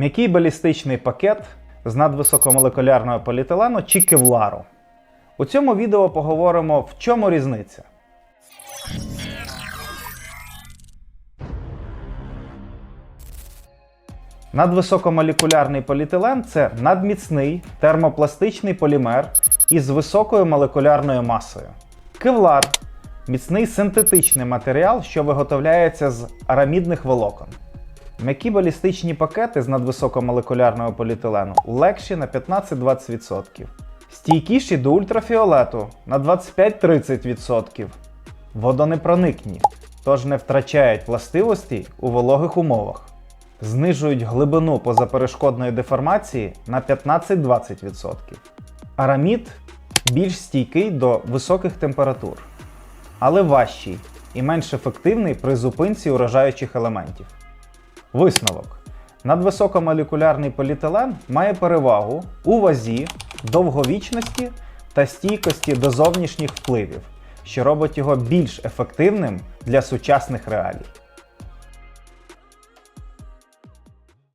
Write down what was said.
М'який балістичний пакет з надвисокомолекулярного поліетилену чи кевлару. У цьому відео поговоримо, в чому різниця. Надвисокомолекулярний поліетилен це надміцний термопластичний полімер із високою молекулярною масою. Кевлар міцний синтетичний матеріал, що виготовляється з арамідних волокон. М'які балістичні пакети з надвисокомолекулярного поліетилену легші на 15-20%. Стійкіші до ультрафіолету на 25-30%. Водонепроникні, тож не втрачають властивості у вологих умовах. Знижують глибину позаперешкодної деформації на 15-20%. Арамід більш стійкий до високих температур, але важчий і менш ефективний при зупинці уражаючих елементів. Висновок. Надвисокомолекулярний поліетилен має перевагу у вазі, довговічності та стійкості до зовнішніх впливів, що робить його більш ефективним для сучасних реалій.